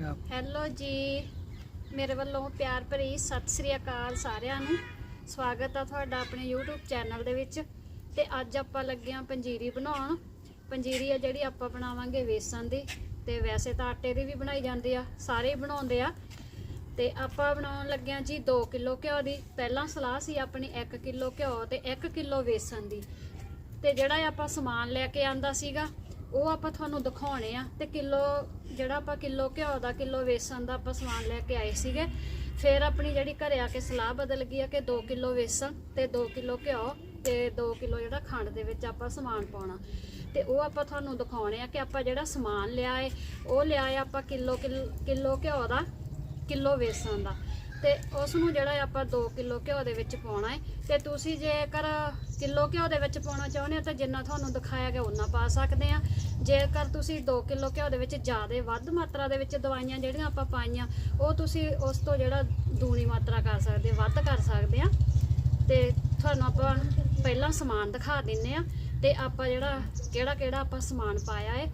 Hello ਜੀ। ਮੇਰੇ ਵੱਲੋਂ ਪਿਆਰ ਭਰੀ ਸਤਿ ਸ੍ਰੀ ਅਕਾਲ ਸਾਰਿਆਂ ਨੂੰ। ਸਵਾਗਤ ਆ ਤੁਹਾਡਾ ਆਪਣੇ YouTube ਚੈਨਲ ਦੇ ਵਿੱਚ। ਤੇ ਅੱਜ ਆਪਾਂ ਲੱਗੇ ਆ ਪੰਜੀਰੀ ਬਣਾਉਣ। ਪੰਜੀਰੀ ਆ ਜਿਹੜੀ ਆਪਾਂ ਬਣਾਵਾਂਗੇ ਵੇਸਣ ਦੀ। ਤੇ ਵੈਸੇ ਤਾਂ ਆਟੇ ਦੀ ਵੀ ਬਣਾਈ ਜਾਂਦੀ ਆ, ਸਾਰੇ ਹੀ ਬਣਾਉਂਦੇ ਆ। ਤੇ ਆਪਾਂ ਬਣਾਉਣ ਲੱਗਿਆ ਜੀ 2 ਕਿਲੋ ਘਿਓ ਦੀ। ਪਹਿਲਾਂ ਸਲਾਹ ਸੀ ਆਪਣੀ 1 ਕਿਲੋ ਘਿਓ ਤੇ 1 ਕਿਲੋ ਵੇਸਣ ਦੀ। ਤੇ ਜਿਹੜਾ ਆਪਾਂ ਸਮਾਨ ਲੈ ਕੇ ਆਂਦਾ ਸੀਗਾ ਉਹ ਆਪਾਂ ਤੁਹਾਨੂੰ ਦਿਖਾਉਣੇ ਆ ਤੇ ਕਿਲੋ, ਜਿਹੜਾ ਆਪਾਂ ਕਿਲੋ ਘਿਓ ਦਾ, ਕਿਲੋ ਵੇਸਣ ਦਾ ਆਪਾਂ ਸਮਾਨ ਲੈ ਕੇ ਆਏ ਸੀਗੇ। ਫਿਰ ਆਪਣੀ ਜਿਹੜੀ ਘਰੇ ਆ ਕੇ ਸਲਾਹ ਬਦਲ ਗਈ ਆ ਕਿ 2 ਕਿਲੋ ਵੇਸਣ ਤੇ 2 ਕਿਲੋ ਘਿਓ ਤੇ 2 ਕਿਲੋ ਜਿਹੜਾ ਖੰਡ ਦੇ ਵਿੱਚ ਆਪਾਂ ਸਮਾਨ ਪਾਉਣਾ। ਤੇ ਉਹ ਆਪਾਂ ਤੁਹਾਨੂੰ ਦਿਖਾਉਣੇ ਆ ਕਿ ਆਪਾਂ ਜਿਹੜਾ ਸਮਾਨ ਲਿਆ ਏ ਉਹ ਲਿਆ ਏ ਆਪਾਂ ਕਿਲੋ ਕਿਲੋ ਘਿਓ ਦਾ, ਕਿਲੋ ਵੇਸਣ ਦਾ। ਤੇ ਉਸ ਨੂੰ ਜਿਹੜਾ ਆਪਾਂ 2 ਕਿਲੋ ਘਿਓ ਦੇ ਵਿੱਚ ਪਾਉਣਾ ਹੈ ਤੇ ਤੁਸੀਂ ਜੇਕਰ ਕਿਲੋ ਘਿਓ ਦੇ ਵਿੱਚ ਪਾਉਣਾ ਚਾਹੁੰਦੇ ਹੋ ਤਾਂ ਜਿੰਨਾ ਤੁਹਾਨੂੰ ਦਿਖਾਇਆ ਗਿਆ ਉਨਾ ਪਾ ਸਕਦੇ ਆ। ਜੇਕਰ ਤੁਸੀਂ 2 ਕਿਲੋ ਘਿਓ ਦੇ ਵਿੱਚ ਜ਼ਿਆਦਾ ਵੱਧ ਮਾਤਰਾ ਦੇ ਵਿੱਚ ਦਵਾਈਆਂ ਜਿਹੜੀਆਂ ਆਪਾਂ ਪਾਈਆਂ, ਉਹ ਤੁਸੀਂ ਉਸ ਤੋਂ ਜਿਹੜਾ ਦੂਣੀ ਮਾਤਰਾ ਕਰ ਸਕਦੇ, ਵੱਧ ਕਰ ਸਕਦੇ ਆ। ਤੇ ਤੁਹਾਨੂੰ ਆਪਾਂ ਪਹਿਲਾਂ ਸਮਾਨ ਦਿਖਾ ਦਿੰਨੇ ਆ, ਤੇ ਆਪਾਂ ਜਿਹੜਾ ਕਿਹੜਾ ਕਿਹੜਾ ਆਪਾਂ ਸਮਾਨ ਪਾਇਆ ਹੈ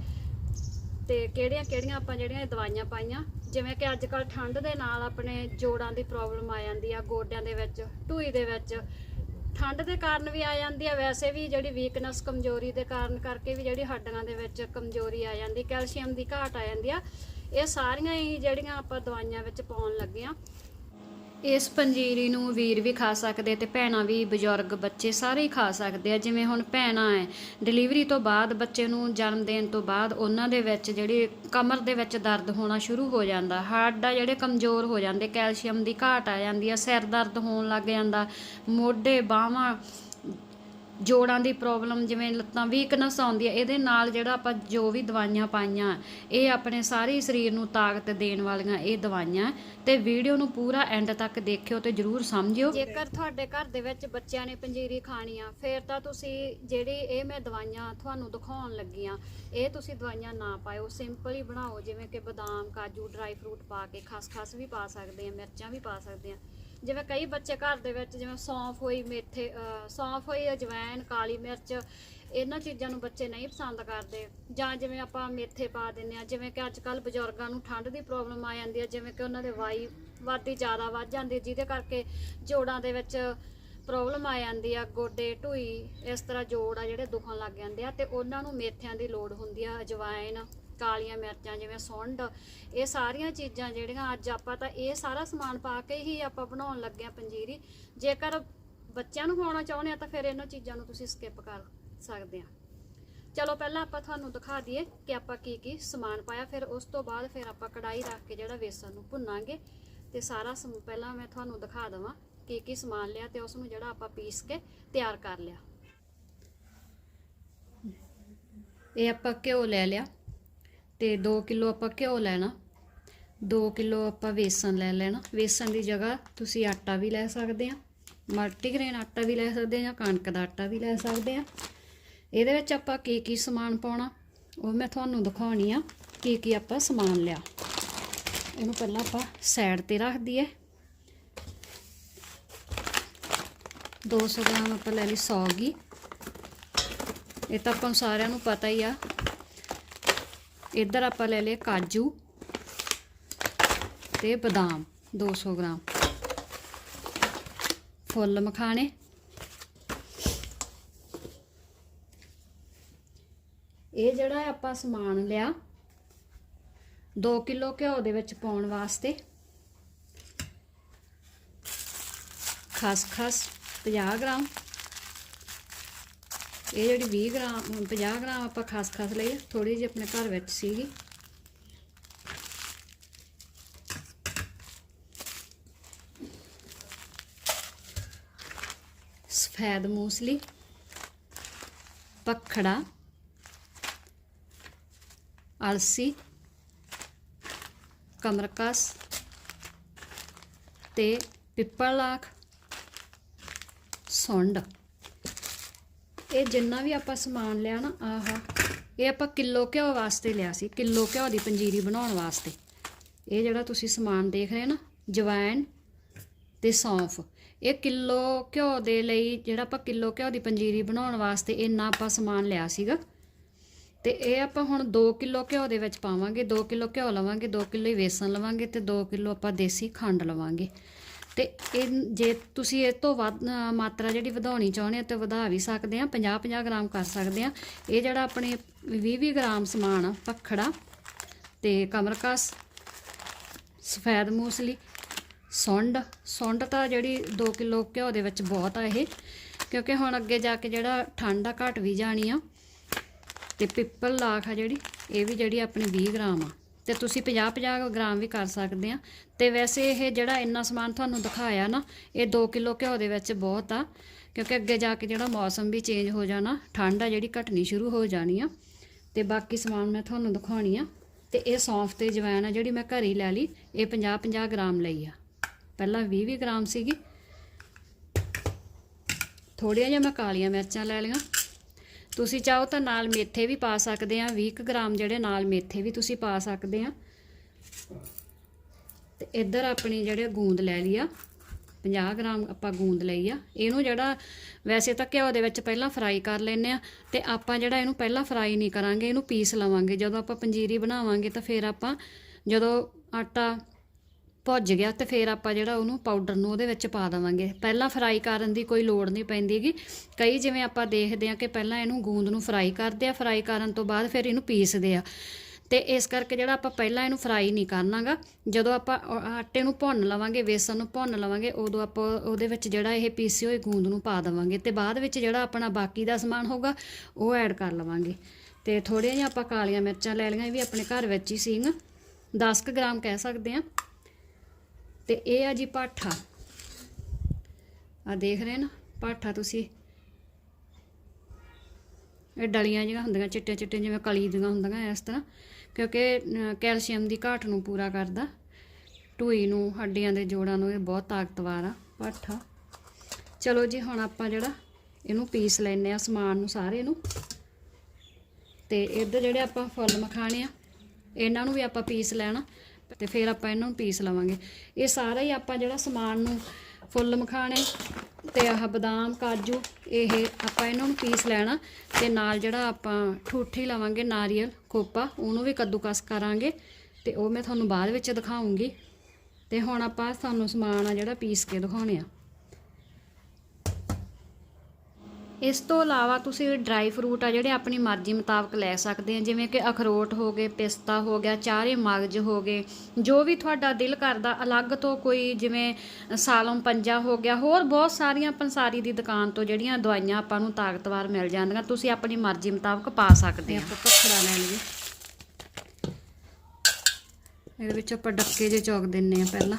ਤੇ ਕਿਹੜੀਆਂ ਕਿਹੜੀਆਂ ਆਪਾਂ ਜਿਹੜੀਆਂ ਦਵਾਈਆਂ ਪਾਈਆਂ ਜਿਵੇਂ ਕਿ ਅੱਜ ਕੱਲ ਠੰਡ ਦੇ ਨਾਲ ਆਪਣੇ ਜੋੜਾਂ ਦੀ ਪ੍ਰੋਬਲਮ ਆ ਜਾਂਦੀ ਆ, ਗੋਡਿਆਂ ਦੇ ਵਿੱਚ, ਢੂਈ ਦੇ ਵਿੱਚ। ਠੰਡ ਦੇ ਕਾਰਨ ਵੀ ਆ ਜਾਂਦੀ ਆ, ਵੈਸੇ ਵੀ ਜਿਹੜੀ ਵੀਕਨੈਸ ਕਮਜ਼ੋਰੀ ਦੇ ਕਾਰਨ ਕਰਕੇ ਵੀ ਜਿਹੜੀ ਹੱਡੀਆਂ ਦੇ ਵਿੱਚ ਕਮਜ਼ੋਰੀ ਆ ਜਾਂਦੀ, ਕੈਲਸ਼ੀਅਮ ਦੀ ਘਾਟ ਆ ਜਾਂਦੀ ਆ। ਇਹ ਸਾਰੀਆਂ ਹੀ ਜਿਹੜੀਆਂ ਆਪਾਂ ਦਵਾਈਆਂ ਵਿੱਚ ਪਾਉਣ ਲੱਗੇ ਆ ਇਸ ਪੰਜੀਰੀ ਨੂੰ ਵੀਰ ਵੀ ਖਾ ਸਕਦੇ ਤੇ ਭੈਣਾਂ ਵੀ ਬਜ਼ੁਰਗ ਬੱਚੇ ਸਾਰੇ ਹੀ ਖਾ ਸਕਦੇ ਆ। ਜਿਵੇਂ ਹੁਣ ਭੈਣਾਂ ਐ ਡਿਲੀਵਰੀ ਤੋਂ ਬਾਅਦ ਬੱਚੇ ਨੂੰ ਜਨਮ ਦੇਣ ਤੋਂ ਬਾਅਦ ਉਹਨਾਂ ਦੇ ਵਿੱਚ ਜਿਹੜੀ ਕਮਰ ਦੇ ਵਿੱਚ ਦਰਦ ਹੋਣਾ ਸ਼ੁਰੂ ਹੋ ਜਾਂਦਾ। ਹੱਡ ਆ ਜਿਹੜੇ ਕਮਜ਼ੋਰ ਹੋ ਜਾਂਦੇ, ਕੈਲਸ਼ੀਅਮ ਦੀ ਘਾਟ ਆ ਜਾਂਦੀ ਆ, ਸਿਰ ਦਰਦ ਹੋਣ ਲੱਗ ਜਾਂਦਾ, ਮੋਢੇ ਬਾਹਾਂ ਜੋੜਾਂ ਦੀ ਪ੍ਰੋਬਲਮ, ਜਿਵੇਂ ਲੱਤਾਂ ਵੀਕਨੈਸ ਆਉਂਦੀ ਹੈ, ਇਹਦੇ ਨਾਲ ਜਿਹੜਾ ਆਪਾਂ ਜੋ ਵੀ ਦਵਾਈਆਂ ਪਾਈਆਂ, ਇਹ ਆਪਣੇ ਸਾਰੇ ਸਰੀਰ ਨੂੰ ਤਾਕਤ ਦੇਣ ਵਾਲੀਆਂ ਇਹ ਦਵਾਈਆਂ, ਤੇ ਵੀਡੀਓ ਨੂੰ ਪੂਰਾ ਐਂਡ ਤੱਕ ਦੇਖਿਓ ਤੇ ਜਰੂਰ ਸਮਝਿਓ। ਜੇਕਰ ਤੁਹਾਡੇ ਘਰ ਦੇ ਵਿੱਚ ਬੱਚਿਆਂ ਨੇ ਪੰਜੀਰੀ ਖਾਣੀ ਆ ਫਿਰ ਤਾਂ ਤੁਸੀਂ ਜਿਹੜੀ ਇਹ ਮੈਂ ਦਵਾਈਆਂ ਤੁਹਾਨੂੰ ਦਿਖਾਉਣ ਲੱਗੀ ਆ ਇਹ ਤੁਸੀਂ ਦਵਾਈਆਂ ਨਾ ਪਾਇਓ। ਸਿੰਪਲ ਹੀ ਬਣਾਓ, ਜਿਵੇਂ ਕਿ ਬਦਾਮ, ਕਾਜੂ ਡਰਾਈ ਫਰੂਟ ਪਾ ਕੇ ਖਸਖਸ ਵੀ ਪਾ ਸਕਦੇ ਆ ਮਿਰਚਾਂ ਵੀ ਪਾ ਸਕਦੇ ਆ ਜਿਵੇਂ ਕਈ ਬੱਚੇ ਘਰ ਦੇ ਵਿੱਚ ਜਿਵੇਂ ਸੌਂਫ ਹੋਈ, ਮੇਥੇ ਸੌਂਫ ਹੋਈ ਅਜਵਾਇਨ ਕਾਲੀ ਮਿਰਚ, ਇਹਨਾਂ ਚੀਜ਼ਾਂ ਨੂੰ ਬੱਚੇ ਨਹੀਂ ਪਸੰਦ ਕਰਦੇ। ਜਾਂ ਜਿਵੇਂ ਆਪਾਂ ਮੇਥੇ ਪਾ ਦਿੰਨੇ ਆ ਜਿਵੇਂ ਕਿ ਅੱਜ ਕੱਲ ਬਜ਼ੁਰਗਾਂ ਨੂੰ ਠੰਡ ਦੀ ਪ੍ਰੋਬਲਮ ਆ ਜਾਂਦੀ ਹੈ, ਜਿਵੇਂ ਕਿ ਉਹਨਾਂ ਦੇ ਵਾਈ ਵਾਦੀ ਜ਼ਿਆਦਾ ਵੱਧ ਜਾਂਦੀ ਜਿਹਦੇ ਕਰਕੇ ਜੋੜਾਂ ਦੇ ਵਿੱਚ ਪ੍ਰੋਬਲਮ ਆ ਜਾਂਦੀ ਆ, ਗੋਡੇ, ਢੂਈ, ਇਸ ਤਰ੍ਹਾਂ ਜੋੜ ਆ ਜਿਹੜੇ ਦੁਖਣ ਲੱਗ ਜਾਂਦੇ ਆ ਤੇ ਉਹਨਾਂ ਨੂੰ ਮੇਥਿਆਂ ਦੀ ਲੋੜ ਹੁੰਦੀ ਆ ਅਜਵਾਇਨ ਕਾਲੀਆਂ ਮਿਰਚਾਂ ਜਿਵੇਂ ਸੁੰਡ, ਇਹ ਸਾਰੀਆਂ ਚੀਜ਼ਾਂ ਜਿਹੜੀਆਂ ਅੱਜ ਆਪਾਂ ਤਾਂ ਇਹ ਸਾਰਾ ਸਮਾਨ ਪਾ ਕੇ ਹੀ ਆਪਾਂ ਬਣਾਉਣ ਲੱਗੇ ਆ ਪੰਜੀਰੀ। ਜੇਕਰ ਬੱਚਿਆਂ ਨੂੰ ਖਵਾਉਣਾ ਚਾਹੁੰਦੇ ਆ ਤਾਂ ਫਿਰ ਇਹਨਾਂ ਚੀਜ਼ਾਂ ਨੂੰ ਤੁਸੀਂ ਸਕਿਪ ਕਰ ਸਕਦੇ ਆ। ਚਲੋ ਪਹਿਲਾਂ ਆਪਾਂ ਤੁਹਾਨੂੰ ਦਿਖਾ ਦਈਏ ਕਿ ਆਪਾਂ ਕੀ ਕੀ ਸਮਾਨ ਪਾਇਆ, ਫਿਰ ਉਸ ਤੋਂ ਬਾਅਦ ਫਿਰ ਆਪਾਂ ਕੜਾਈ ਰੱਖ ਕੇ ਜਿਹੜਾ ਵੇਸਣ ਨੂੰ ਭੁੰਨਾਂਗੇ। ਤੇ ਸਾਰਾ ਸਮ- ਪਹਿਲਾਂ ਮੈਂ ਤੁਹਾਨੂੰ ਦਿਖਾ ਦਵਾਂ ਕੀ ਕੀ ਸਮਾਨ ਲਿਆ ਤੇ ਉਸ ਨੂੰ ਜਿਹੜਾ ਆਪਾਂ ਪੀਸ ਕੇ ਤਿਆਰ ਕਰ ਲਿਆ। ਇਹ ਆਪਾਂ ਘਿਓ ਲੈ ਲਿਆ। ਤੇ 2 ਕਿਲੋ ਆਪਾਂ ਘਿਓ ਲੈਣਾ 2 ਕਿਲੋ ਆਪਾਂ ਵੇਸਣ ਲੈ ਲੈਣਾ। ਵੇਸਣ ਦੀ ਜਗ੍ਹਾ ਤੁਸੀਂ ਆਟਾ ਵੀ ਲੈ ਸਕਦੇ ਆ, ਮਲਟੀਗ੍ਰੇਨ ਆਟਾ ਵੀ ਲੈ ਸਕਦੇ ਆ ਜਾਂ ਕਣਕ ਦਾ ਆਟਾ ਵੀ ਲੈ ਸਕਦੇ ਆ। ਇਹਦੇ ਵਿੱਚ ਆਪਾਂ ਕੀ ਕੀ ਸਮਾਨ ਪਾਉਣਾ, ਉਹ ਮੈਂ ਤੁਹਾਨੂੰ ਦਿਖਾਉਣੀ ਆ, ਕੀ ਕੀ ਆਪਾਂ ਸਮਾਨ ਲਿਆ। ਇਹਨੂੰ ਪਹਿਲਾਂ ਆਪਾਂ ਸਾਈਡ ਤੇ ਰੱਖ ਦਈਏ। 200 ਗ੍ਰਾਮ ਆਪਾਂ ਲੈ ਲਈ ਸੌਗੀ ਇਹ ਤਾਂ ਆਪਾਂ ਨੂੰ ਸਾਰਿਆਂ ਨੂੰ ਪਤਾ ਹੀ ਆ ਇੱਧਰ ਆਪਾਂ ਲੈ ਲਏ ਕਾਜੂ ਤੇ ਬਦਾਮ 200 ਗ੍ਰਾਮ। ਫੁੱਲ ਮਖਾਣੇ। ਇਹ ਜਿਹੜਾ ਆਪਾਂ ਸਮਾਨ ਲਿਆ 2 ਕਿਲੋ ਘਿਓ ਦੇ ਵਿੱਚ ਪਾਉਣ ਵਾਸਤੇ। ਖਸਖਸ 50 ਗ੍ਰਾਮ। ਇਹ ਜਿਹੜੀ 20 ਗ੍ਰਾਮ 50 ਗ੍ਰਾਮ ਆਪਾਂ ਖਸਖਸ ਲਈ ਆ, ਥੋੜੀ ਜਿਹੀ ਆਪਣੇ ਘਰ ਵਿੱਚ ਸੀਗੀ। ਸਫੈਦ ਮੂਸਲੀ ਪਖੜਾ ਅਲਸੀ ਕਮਰਕਸ ਤੇ ਪਿੱਪਲਾਖ ਸੁੰਡ। ਇਹ ਜਿੰਨਾ ਵੀ ਆਪਾਂ ਸਮਾਨ ਲਿਆ ਨਾ, ਆਹਾ, ਇਹ ਆਪਾਂ ਕਿਲੋ ਘਿਓ ਵਾਸਤੇ ਲਿਆ ਸੀ, ਕਿਲੋ ਘਿਓ ਦੀ ਪੰਜੀਰੀ ਬਣਾਉਣ ਵਾਸਤੇ। ਇਹ ਜਿਹੜਾ ਤੁਸੀਂ ਸਮਾਨ ਦੇਖ ਰਹੇ ਨਾ ਜਵੈਨ ਤੇ ਸੌਂਫ, ਇਹ ਕਿਲੋ ਘਿਓ ਦੇ ਲਈ ਜਿਹੜਾ ਆਪਾਂ ਕਿਲੋ ਘਿਓ ਦੀ ਪੰਜੀਰੀ ਬਣਾਉਣ ਵਾਸਤੇ ਇੰਨਾ ਆਪਾਂ ਸਮਾਨ ਲਿਆ ਸੀਗਾ। ਤੇ ਇਹ ਆਪਾਂ ਹੁਣ 2 ਕਿਲੋ ਘਿਓ ਦੇ ਵਿੱਚ ਪਾਵਾਂਗੇ 2 ਕਿਲੋ ਘਿਓ ਲਵਾਂਗੇ 2 ਕਿਲੋ ਹੀ ਵੇਸਣ ਲਵਾਂਗੇ ਤੇ 2 ਕਿਲੋ ਆਪਾਂ ਦੇਸੀ ਖੰਡ ਲਵਾਂਗੇ। ਤੇ ਇਹ ਜੇ ਤੁਸੀਂ ਇਹ ਤੋਂ ਵੱਧ ਮਾਤਰਾ ਜਿਹੜੀ ਵਧਾਉਣੀ ਚਾਹੁੰਦੇ ਹੋ ਤੇ ਵਧਾ ਵੀ ਸਕਦੇ ਆ 50 50 ਗ੍ਰਾਮ ਕਰ ਸਕਦੇ ਆ। ਇਹ ਜਿਹੜਾ ਆਪਣੇ 20 20 ਗ੍ਰਾਮ ਸਮਾਨ ਆ ਪਖੜਾ ਤੇ ਕਮਰਕਸ, ਸਫੈਦ ਮੂਸਲੀ, ਸੁੰਡ। ਸੁੰਡ ਤਾਂ ਜਿਹੜੀ 2 ਕਿਲੋ ਘਿਓ ਦੇ ਵਿੱਚ ਬਹੁਤ ਆ ਇਹ, ਕਿਉਂਕਿ ਹੁਣ ਅੱਗੇ ਜਾ ਕੇ ਜਿਹੜਾ ਠੰਡ ਆ, ਘਟ ਵੀ ਜਾਣੀ ਆ। ਤੇ ਪਿੱਪਲ ਲਾਖ ਆ ਜਿਹੜੀ, ਇਹ ਵੀ ਜਿਹੜੀ ਆਪਣੀ 20 ਗ੍ਰਾਮ ਆ। ਤੇ ਤੁਸੀਂ 50 50 ਗ੍ਰਾਮ ਵੀ ਕਰ ਸਕਦੇ ਆ। ਤੇ ਵੈਸੇ ਇਹ ਜਿਹੜਾ ਇੰਨਾ ਸਮਾਨ ਤੁਹਾਨੂੰ ਦਿਖਾਇਆ ਨਾ, ਇਹ 2 ਕਿਲੋ ਘਿਓ ਦੇ ਵਿੱਚ ਬਹੁਤ ਆ, ਕਿਉਂਕਿ ਅੱਗੇ ਜਾ ਕੇ ਜਿਹੜਾ ਮੌਸਮ ਵੀ ਚੇਂਜ ਹੋ ਜਾਣਾ, ਠੰਡ ਆ ਜਿਹੜੀ ਘਟਣੀ ਸ਼ੁਰੂ ਹੋ ਜਾਣੀ ਆ। ਤੇ ਬਾਕੀ ਸਮਾਨ ਮੈਂ ਤੁਹਾਨੂੰ ਦਿਖਾਉਣੀ ਆ। ਤੇ ਇਹ ਸੌਂਫ ਤੇ ਜਵੈਣ ਆ ਜਿਹੜੀ ਮੈਂ ਘਰ ਹੀ ਲੈ ਲਈ, ਇਹ 50 50 ਗ੍ਰਾਮ ਲਈ ਆ। ਪਹਿਲਾਂ 20 20 ਗ੍ਰਾਮ ਸੀਗੀ। ਥੋੜੀਆਂ ਜਿਹੀਆਂ ਮੈਂ ਕਾਲੀਆਂ ਮਿਰਚਾਂ ਲੈ ਲਈਆਂ। ਤੁਸੀਂ ਚਾਹੋ ਤਾਂ ਨਾਲ ਮੇਥੇ ਵੀ ਪਾ ਸਕਦੇ ਆ 20 ਕੁ ਗ੍ਰਾਮ ਜਿਹੜੇ ਨਾਲ ਮੇਥੇ ਵੀ ਤੁਸੀਂ ਪਾ ਸਕਦੇ ਆ। ਤੇ ਇੱਧਰ ਆਪਣੀ ਜਿਹੜੇ ਗੂੰਦ ਲੈ ਲਈ ਆ 50 ਗ੍ਰਾਮ ਆਪਾਂ ਗੂੰਦ ਲਈ ਆ। ਇਹਨੂੰ ਜਿਹੜਾ ਵੈਸੇ ਤਾਂ ਘਿਓ ਦੇ ਵਿੱਚ ਪਹਿਲਾਂ ਫਰਾਈ ਕਰ ਲੈਨੇ ਆ ਤੇ ਆਪਾਂ ਜਿਹੜਾ ਇਹਨੂੰ ਪਹਿਲਾਂ ਫਰਾਈ ਨਹੀਂ ਕਰਾਂਗੇ, ਇਹਨੂੰ ਪੀਸ ਲਵਾਂਗੇ। ਜਦੋਂ ਆਪਾਂ ਪੰਜੀਰੀ ਬਣਾਵਾਂਗੇ ਤਾਂ ਫਿਰ ਆਪਾਂ ਜਦੋਂ ਆਟਾ ਭੁੱਜ ਗਿਆ ਤੇ ਫਿਰ ਆਪਾਂ ਜਿਹੜਾ ਉਹਨੂੰ ਪਾਊਡਰ ਨੂੰ ਉਹਦੇ ਵਿੱਚ ਪਾ ਦੇਵਾਂਗੇ। ਪਹਿਲਾਂ ਫਰਾਈ ਕਰਨ ਦੀ ਕੋਈ ਲੋੜ ਨਹੀਂ ਪੈਂਦੀਗੀ ਕਈ ਜਿਵੇਂ ਆਪਾਂ ਦੇਖਦੇ ਆ ਕਿ ਪਹਿਲਾਂ ਇਹਨੂੰ ਗੂੰਦ ਨੂੰ ਫਰਾਈ ਕਰਦੇ ਆ ਫਰਾਈ ਕਰਨ ਤੋਂ ਬਾਅਦ ਫਿਰ ਇਹਨੂੰ ਪੀਸਦੇ ਆ। ਤੇ ਇਸ ਕਰਕੇ ਜਿਹੜਾ ਆਪਾਂ ਪਹਿਲਾਂ ਇਹਨੂੰ ਫਰਾਈ ਨਹੀਂ ਕਰਨਾਗਾ, ਜਦੋਂ ਆਪਾਂ ਆਟੇ ਨੂੰ ਭੁੰਨ ਲਵਾਂਗੇ, ਵੇਸਣ ਨੂੰ ਭੁੰਨ ਲਵਾਂਗੇ, ਉਦੋਂ ਆਪਾਂ ਉਹਦੇ ਵਿੱਚ ਜਿਹੜਾ ਇਹ ਪੀਸੇ ਹੋਏ ਗੂੰਦ ਨੂੰ ਪਾ ਦੇਵਾਂਗੇ। ਤੇ ਬਾਅਦ ਵਿੱਚ ਜਿਹੜਾ ਆਪਣਾ ਬਾਕੀ ਦਾ ਸਮਾਨ ਹੋਗਾ ਉਹ ਐਡ ਕਰ ਲਵਾਂਗੇ। ਤੇ ਥੋੜ੍ਹੀਆਂ ਜਿਹੀਆਂ ਆਪਾਂ ਕਾਲੀਆਂ ਮਿਰਚਾਂ ਲੈ ਲਈਆਂ, ਇਹ ਵੀ ਆਪਣੇ ਘਰ ਵਿੱਚ ਹੀ ਸੀਗੀਆਂ। 10 ਕੁ ਗ੍ਰਾਮ ਕਹਿ ਸਕਦੇ ਆ ਤੇ ਇਹ ਆ ਜੀ ਪਾਠਾ। ਆ ਦੇਖ ਰਹੇ ਨਾ, ਪਾਠਾ ਤੁਸੀਂ। ਇਹ ਡਲੀਆਂ ਜਿਹੀਆਂ ਹੁੰਦੀਆਂ ਚਿੱਟੇ ਚਿੱਟੇ ਜਿਵੇਂ ਕਲੀ ਦੀਆਂ ਹੁੰਦੀਆਂ ਇਸ ਤਰ੍ਹਾਂ, ਕਿਉਂਕਿ ਕੈਲਸ਼ੀਅਮ ਦੀ ਘਾਟ ਨੂੰ ਪੂਰਾ ਕਰਦਾ। ਢੂਈ ਨੂੰ, ਹੱਡੀਆਂ ਦੇ ਜੋੜਾਂ ਨੂੰ ਇਹ ਬਹੁਤ ਤਾਕਤਵਰ ਆ, ਪਾਠਾ। ਚਲੋ ਜੀ, ਹੁਣ ਆਪਾਂ ਜਿਹੜਾ ਇਹਨੂੰ ਪੀਸ ਲੈਨੇ ਆ ਸਮਾਨ ਨੂੰ ਸਾਰੇ ਨੂੰ ਤੇ ਇੱਧਰ ਜਿਹੜੇ ਆਪਾਂ ਫੁੱਲ ਮਖਾਣੇ ਆ, ਇਹਨਾਂ ਨੂੰ ਵੀ ਆਪਾਂ ਪੀਸ ਲੈਣਾ। ਤੇ ਫਿਰ ਆਪਾਂ ਇਹਨੂੰ ਪੀਸ ਲਵਾਂਗੇ। ਇਹ ਸਾਰਾ ਹੀ ਆਪਾਂ ਜਿਹੜਾ ਸਮਾਨ ਨੂੰ ਫੁੱਲ ਮਖਾਣੇ ਤੇ ਆਹ ਬਦਾਮ, ਕਾਜੂ, ਇਹ ਆਪਾਂ ਇਹਨਾਂ ਨੂੰ ਪੀਸ ਲੈਣਾ ਤੇ ਨਾਲ ਜਿਹੜਾ ਆਪਾਂ ਠੂਠੀ ਲਵਾਂਗੇ ਨਾਰੀਅਲ ਖੋਪਾ ਉਹਨੂੰ ਵੀ ਕੱਦੂਕਸ ਕਰਾਂਗੇ ਤੇ ਉਹ ਮੈਂ ਤੁਹਾਨੂੰ ਬਾਅਦ ਵਿੱਚ ਦਿਖਾਉਂਗੀ। ਤੇ ਹੁਣ ਆਪਾਂ ਤੁਹਾਨੂੰ ਸਮਾਨ ਆ ਜਿਹੜਾ ਪੀਸ ਕੇ ਦਿਖਾਉਣੇ ਆ। ਇਸ ਤੋਂ ਇਲਾਵਾ ਤੁਸੀਂ ਡਰਾਈ ਫਰੂਟ ਆ ਜਿਹੜੇ ਆਪਣੀ ਮਰਜ਼ੀ ਮੁਤਾਬਕ ਲੈ ਸਕਦੇ ਆ, ਜਿਵੇਂ ਕਿ ਅਖਰੋਟ ਹੋ ਗਏ, ਪਿਸਤਾ ਹੋ ਗਿਆ, ਚਾਰੇ ਮਗਜ ਹੋ ਗਏ, ਜੋ ਵੀ ਤੁਹਾਡਾ ਦਿਲ ਕਰਦਾ, ਅਲੱਗ ਤੋਂ ਕੋਈ ਜਿਵੇਂ ਸਾਲਮ ਪੰਜਾ ਹੋ ਗਿਆ, ਹੋਰ ਬਹੁਤ ਸਾਰੀਆਂ ਪੰਸਾਰੀ ਦੀ ਦੁਕਾਨ ਤੋਂ ਜਿਹੜੀਆਂ ਦਵਾਈਆਂ ਆਪਾਂ ਨੂੰ ਤਾਕਤਵਰ ਮਿਲ ਜਾਂਦੀਆਂ, ਤੁਸੀਂ ਆਪਣੀ ਮਰਜ਼ੀ ਮੁਤਾਬਕ ਪਾ ਸਕਦੇ ਆ। ਆਪਾਂ ਪੱਖੜਾ ਲੈ ਲਈਏ। ਇਹਦੇ ਵਿੱਚ ਆਪਾਂ ਡੱਕੇ ਜੇ ਚੌਕ ਦਿੰਨੇ ਆ ਪਹਿਲਾਂ।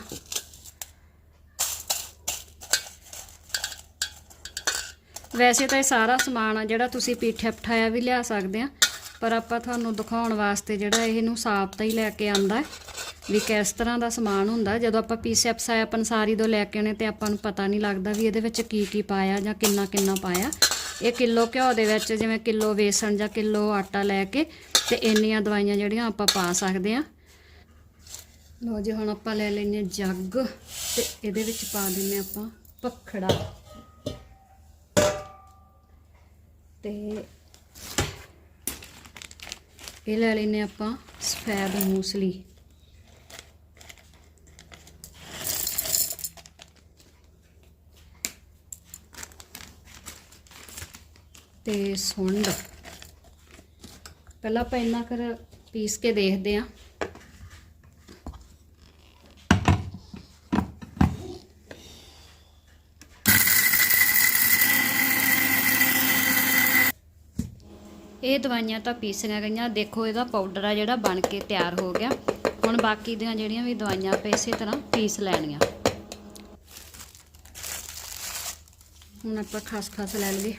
ਵੈਸੇ ਤਾਂ ਇਹ ਸਾਰਾ ਸਮਾਨ ਆ ਜਿਹੜਾ ਤੁਸੀਂ ਪੀਠਾ ਪਠਾਇਆ ਵੀ ਲਿਆ ਸਕਦੇ ਆ, ਪਰ ਆਪਾਂ ਤੁਹਾਨੂੰ ਦਿਖਾਉਣ ਵਾਸਤੇ ਜਿਹੜਾ ਇਹਨੂੰ ਸਾਫ਼ ਤਾਂ ਹੀ ਲੈ ਕੇ ਆਂਦਾ ਵੀ ਕਿਸ ਤਰ੍ਹਾਂ ਦਾ ਸਮਾਨ ਹੁੰਦਾ। ਜਦੋਂ ਆਪਾਂ ਪੀਸਿਆ ਪਸਾਇਆ ਪੰਸਾਰੀ ਤੋਂ ਲੈ ਕੇ ਆਉਣੇ ਤੇ ਆਪਾਂ ਨੂੰ ਪਤਾ ਨਹੀਂ ਲੱਗਦਾ ਵੀ ਇਹਦੇ ਵਿੱਚ ਕੀ ਕੀ ਪਾਇਆ ਜਾਂ ਕਿੰਨਾ ਕਿੰਨਾ ਪਾਇਆ। ਇਹ ਕਿਲੋ ਘਿਓ ਦੇ ਵਿੱਚ ਜਿਵੇਂ ਕਿਲੋ ਵੇਸਣ ਜਾਂ ਕਿਲੋ ਆਟਾ ਲੈ ਕੇ ਤੇ ਇੰਨੀਆਂ ਦਵਾਈਆਂ ਜਿਹੜੀਆਂ ਆਪਾਂ ਪਾ ਸਕਦੇ ਆ। ਲੋ ਜੀ, ਹੁਣ ਆਪਾਂ ਲੈ ਲੈਨੇ ਜੱਗ ਤੇ ਇਹਦੇ ਵਿੱਚ ਪਾ ਦਿੰਨੇ ਆਪਾਂ ਪਖੜਾ ਤੇ ਇਹ ਲੈ ਲੈਨੇ ਆਪਾਂ ਸਫੈਦ ਮੂਸਲੀ। ਤੇ ਸੁੰਡ। ਪਹਿਲਾਂ ਆਪਾਂ ਇੰਨਾ ਕਰ ਪੀਸ ਕੇ ਦੇਖਦੇ ਆਂ। ਇਹ ਦਵਾਈਆਂ ਤਾਂ ਪੀਸੀਆਂ ਗਈਆਂ। ਦੇਖੋ, ਇਹਦਾ ਪਾਊਡਰ ਆ ਜਿਹੜਾ ਬਣ ਕੇ ਤਿਆਰ ਹੋ ਗਿਆ। ਹੁਣ ਬਾਕੀ ਦੀਆਂ ਜਿਹੜੀਆਂ ਵੀ ਦਵਾਈਆਂ ਆਪਾਂ ਇਸੇ ਤਰ੍ਹਾਂ ਪੀਸ ਲੈਣੀਆਂ। ਹੁਣ ਆਪਾਂ ਖਸਖਸ ਲੈ ਲਈਏ।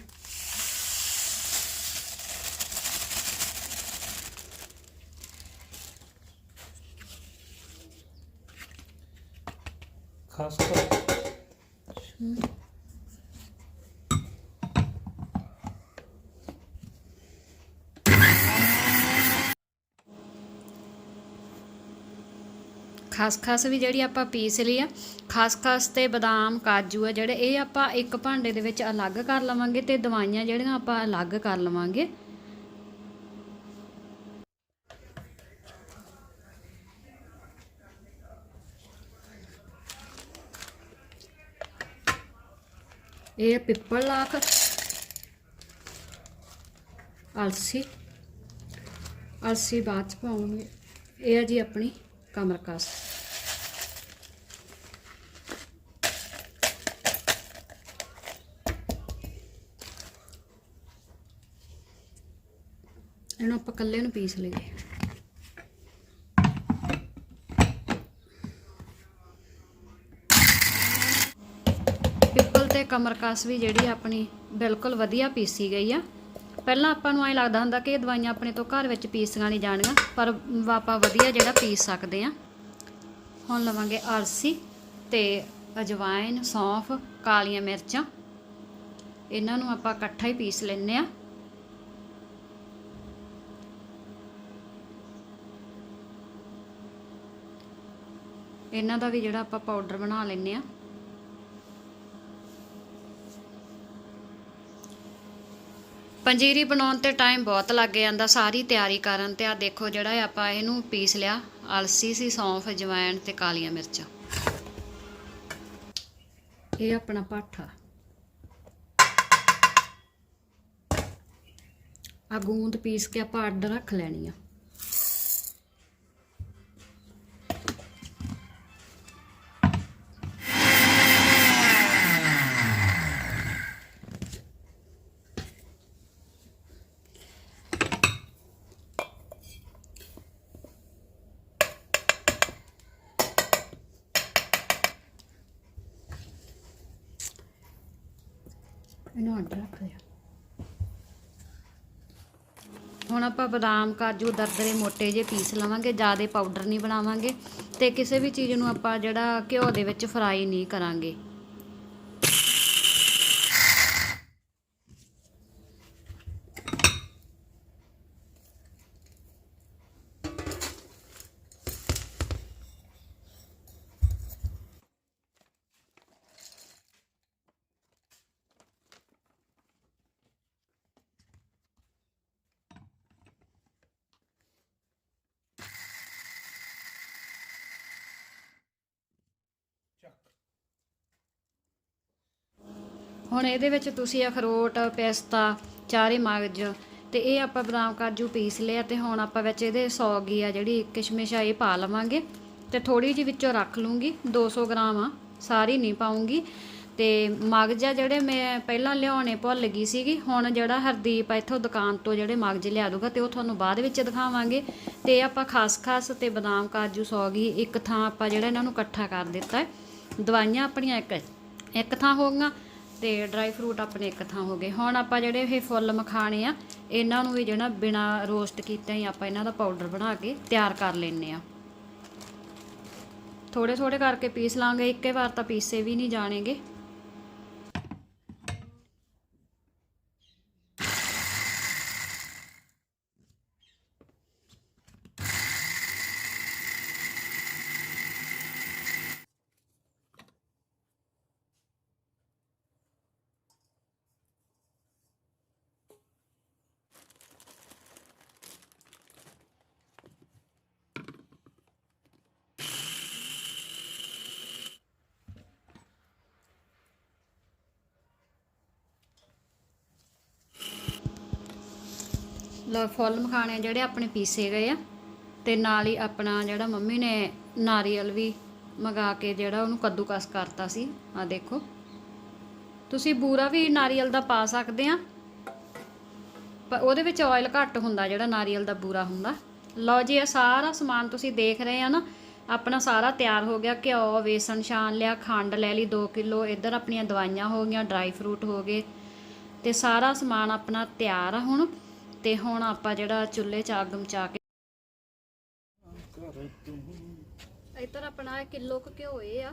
ਖਸਖਸ ਵੀ ਜਿਹੜੀ ਆਪਾਂ ਪੀਸ ਲਈ ਆ, ਖਸਖਸ ਤੇ ਬਦਾਮ, ਕਾਜੂ ਆ ਜਿਹੜੇ, ਇਹ ਆਪਾਂ ਇੱਕ ਭਾਂਡੇ ਦੇ ਵਿੱਚ ਅਲੱਗ ਕਰ ਲਵਾਂਗੇ ਤੇ ਦਵਾਈਆਂ ਜਿਹੜੀਆਂ ਆਪਾਂ ਅਲੱਗ ਕਰ ਲਵਾਂਗੇ। ਇਹ ਪਿੱਪਲ ਲਾਖ ਅਲਸੀ ਅਲਸੀ ਬਾਅਦ ਚ ਪਾਉਂਗੇ ਇਹ ਆ ਜੀ ਆਪਣੀ ਕਮਰਕਸ। ਆਪਾਂ ਇਕੱਲੇ ਨੂੰ ਪੀਸ ਲਈਏ। ਪਿੱਪਲ ਤੇ ਕਮਰਕਸ ਵੀ ਜਿਹੜੀ ਆਪਣੀ ਬਿਲਕੁਲ ਵਧੀਆ ਪੀਸੀ ਗਈ ਆ। ਪਹਿਲਾਂ ਆਪਾਂ ਨੂੰ ਐਂ ਲੱਗਦਾ ਹੁੰਦਾ ਕਿ ਇਹ ਦਵਾਈਆਂ ਆਪਣੇ ਤੋਂ ਘਰ ਵਿੱਚ ਪੀਸੀਆਂ ਨਹੀਂ ਜਾਣੀਆਂ ਪਰ ਆਪਾਂ ਵਧੀਆ ਜਿਹੜਾ ਪੀਸ ਸਕਦੇ ਆ। ਹੁਣ ਲਵਾਂਗੇ ਅਰਸੀ ਤੇ ਅਜਵਾਇਨ, ਸੌਂਫ, ਕਾਲੀਆਂ ਮਿਰਚਾਂ। ਇਹਨਾਂ ਨੂੰ ਆਪਾਂ ਇਕੱਠਾ ਹੀ ਪੀਸ ਲੈਨੇ ਆ। ਇਹਨਾਂ ਦਾ ਵੀ ਜਿਹੜਾ ਆਪਾਂ ਪਾਊਡਰ ਬਣਾ ਲੈਨੇ ਆ ਪੰਜੀਰੀ ਬਣਾਉਣ ਤੇ ਟਾਈਮ ਬਹੁਤ ਲੱਗ ਜਾਂਦਾ, ਸਾਰੀ ਤਿਆਰੀ ਕਰਨ ਤੇ। ਆ ਦੇਖੋ ਜਿਹੜਾ ਆਪਾਂ ਇਹਨੂੰ ਪੀਸ ਲਿਆ, ਅਲਸੀ ਸੀ, ਸੌਂਫ ਜਵੈਣ ਤੇ ਕਾਲੀਆਂ ਮਿਰਚਾਂ। ਇਹ ਆਪਣਾ ਪਾਠਾ। ਆ ਗੂੰਦ ਪੀਸ ਕੇ ਆਪਾਂ ਅੱਡ ਰੱਖ ਲੈਣੀ ਆ। ਹੁਣ ਆਪਾਂ ਬਦਾਮ, ਕਾਜੂ, ਦਰਦਰੇ ਮੋਟੇ ਜੇ ਪੀਸ ਲਵਾਂਗੇ, ਜ਼ਿਆਦਾ ਪਾਊਡਰ ਨਹੀਂ ਬਣਾਵਾਂਗੇ ਤੇ ਕਿਸੇ ਵੀ ਚੀਜ਼ ਨੂੰ ਆਪਾਂ ਜਿਹੜਾ ਘਿਓ ਦੇ ਵਿੱਚ ਫਰਾਈ ਨਹੀਂ ਕਰਾਂਗੇ। ਹੁਣ ਇਹਦੇ ਵਿੱਚ ਤੁਸੀਂ ਅਖਰੋਟ, ਪਿਸਤਾ, ਚਾਰੇ ਮਗਜ ਤੇ ਇਹ ਆਪਾਂ ਬਦਾਮ, ਕਾਜੂ ਪੀਸ ਲਿਆ ਤੇ ਹੁਣ ਆਪਾਂ ਵਿੱਚ ਇਹਦੇ ਸੌਗੀ ਆ ਜਿਹੜੀ ਕਿਸ਼ਮਿਸ਼ ਆ ਇਹ ਪਾ ਲਵਾਂਗੇ। ਤੇ ਥੋੜੀ ਜਿਹੀ ਵਿੱਚੋਂ ਰੱਖ ਲੂੰਗੀ 200 ਗ੍ਰਾਮ ਆ, ਸਾਰੀ ਨਹੀਂ ਪਾਉਂਗੀ। ਤੇ ਮਗਜ ਆ ਜਿਹੜੇ ਮੈਂ ਪਹਿਲਾਂ ਲਿਆਉਣੇ ਭੁੱਲ ਗਈ ਸੀਗੀ, ਹੁਣ ਜਿਹੜਾ ਹਰਦੀਪ ਆ ਇੱਥੋਂ ਦੁਕਾਨ ਤੋਂ ਜਿਹੜੇ ਮਗਜ ਲਿਆ ਦੂਗਾ ਤੇ ਉਹ ਤੁਹਾਨੂੰ ਬਾਅਦ ਵਿੱਚ ਦਿਖਾਵਾਂਗੇ। ਤੇ ਇਹ ਆਪਾਂ ਖਸਖਸ ਤੇ ਬਦਾਮ, ਕਾਜੂ, ਸੌਗੀ ਇੱਕ ਥਾਂ ਆਪਾਂ ਜਿਹੜਾ ਇਹਨਾਂ ਨੂੰ ਇਕੱਠਾ ਕਰ ਦਿੱਤਾ ਦਵਾਈਆਂ ਆਪਣੀਆਂ ਇੱਕ ਇੱਕ ਥਾਂ ਹੋ ਗਈਆਂ ਤੇ ਡਰਾਈ ਫਰੂਟ ਆਪਣੇ ਇੱਕ ਥਾਂ ਹੋ ਗਏ। ਹੁਣ ਆਪਾਂ ਜਿਹੜੇ ਇਹ ਫੁੱਲ ਮਖਾਣੇ ਆ, ਇਹਨਾਂ ਨੂੰ ਵੀ ਜਿਹੜਾ ਬਿਨਾ ਰੋਸਟ ਕੀਤੇ ਹੀ ਆਪਾਂ ਇਹਨਾਂ ਦਾ ਪਾਊਡਰ ਬਣਾ ਕੇ ਤਿਆਰ ਕਰ ਲੈਨੇ ਆ। ਥੋੜੇ ਥੋੜੇ ਕਰਕੇ ਪੀਸ ਲਾਂਗੇ। ਇੱਕੇ ਵਾਰ ਤਾਂ ਪੀਸੇ ਵੀ ਨਹੀਂ ਜਾਣੇਗੇ। ਲੋ ਫੁੱਲ ਮਖਾਣੇ ਜਿਹੜੇ ਆਪਣੇ ਪੀਸੇ ਗਏ ਆ ਤੇ ਨਾਲ ਹੀ ਆਪਣਾ ਜਿਹੜਾ ਮੰਮੀ ਨੇ ਨਾਰੀਅਲ ਵੀ ਮਗਾ ਕੇ ਜਿਹੜਾ ਉਹਨੂੰ ਕੱਦੂਕਸ ਕਰਤਾ ਸੀ। ਆ ਦੇਖੋ। ਤੁਸੀਂ ਬੂਰਾ ਵੀ ਨਾਰੀਅਲ ਦਾ ਪਾ ਸਕਦੇ ਆ। ਪਰ ਉਹਦੇ ਵਿੱਚ ਆਇਲ ਘੱਟ ਹੁੰਦਾ ਜਿਹੜਾ ਨਾਰੀਅਲ ਦਾ ਬੂਰਾ ਹੁੰਦਾ। ਲਓ ਜੀ, ਇਹ ਸਾਰਾ ਸਮਾਨ ਤੁਸੀਂ ਦੇਖ ਰਹੇ ਆ ਨਾ। ਆਪਣਾ ਸਾਰਾ ਤਿਆਰ ਹੋ ਗਿਆ। ਘਿਓ, ਵੇਸਣ ਛਾਣ ਲਿਆ, ਖੰਡ ਲੈ ਲਈ 2 ਕਿਲੋ। ਇੱਧਰ ਆਪਣੀਆਂ ਦਵਾਈਆਂ ਹੋ ਗਈਆਂ ਡਰਾਈ ਫਰੂਟ ਹੋ ਗਏ। ਤੇ ਸਾਰਾ ਸਮਾਨ ਆਪਣਾ ਤਿਆਰ ਆ ਹੁਣ। ਤੇ ਹੁਣ ਆਪਾਂ ਜਿਹੜਾ ਚੁੱਲ੍ਹੇ 'ਚ ਅੱਗ ਮਚਾ ਕੇ ਇੱਧਰ ਆਪਣਾ ਕਿਲੋ ਕੁ ਘਿਓ ਇਹ ਆ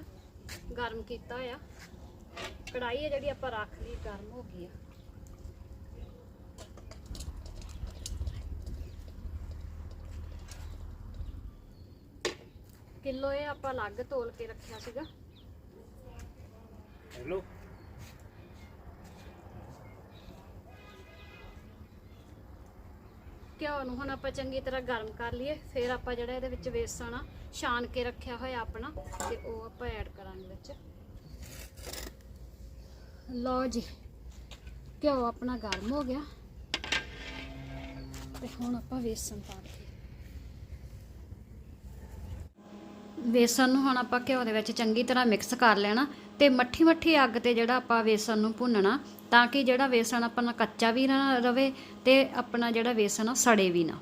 ਗਰਮ ਕੀਤਾ ਆ। ਕੜਾਈ ਹੈ ਜਿਹੜੀ ਆਪਾਂ ਰੱਖ ਲਈ ਗਰਮ ਹੋ ਗਈ ਆ। ਕਿਲੋ ਇਹ ਆਪਾਂ ਅਲੱਗ ਤੋਲ ਕੇ ਰੱਖਿਆ ਸੀਗਾ। ਹੈਲੋ। ਘਿਓ ਨੂੰ ਹੁਣ ਆਪਾਂ ਚੰਗੀ ਤਰ੍ਹਾਂ ਗਰਮ ਕਰ ਲਈਏ, ਫਿਰ ਆਪਾਂ ਜਿਹੜਾ ਇਹਦੇ ਵਿੱਚ ਵੇਸਣ ਆ, ਛਾਣ ਕੇ ਰੱਖਿਆ ਹੋਇਆ ਆਪਣਾ, ਤੇ ਉਹ ਆਪਾਂ ਐਡ ਕਰਾਂਗੇ ਵਿੱਚ। ਲਓ ਜੀ, ਘਿਓ ਆਪਣਾ ਗਰਮ ਹੋ ਗਿਆ, ਤੇ ਹੁਣ ਆਪਾਂ ਵੇਸਣ ਪਾ ਦਈਏ ਵੇਸਣ ਨੂੰ ਹੁਣ ਆਪਾਂ ਘਿਓ ਦੇ ਵਿੱਚ ਚੰਗੀ ਤਰ੍ਹਾਂ ਮਿਕਸ ਕਰ ਲੈਣਾ ਤੇ ਮੱਠੀ ਮੱਠੀ ਅੱਗ ਤੇ ਜਿਹੜਾ ਆਪਾਂ ਵੇਸਣ ਨੂੰ ਭੁੰਨਣਾ, ਤਾਂ ਕਿ ਜਿਹੜਾ ਵੇਸਣ ਆਪਣਾ ਕੱਚਾ ਵੀ ਨਾ ਰਵੇ ਤੇ ਆਪਣਾ ਜਿਹੜਾ ਵੇਸਣ ਆ ਸੜੇ ਵੀ ਨਾ।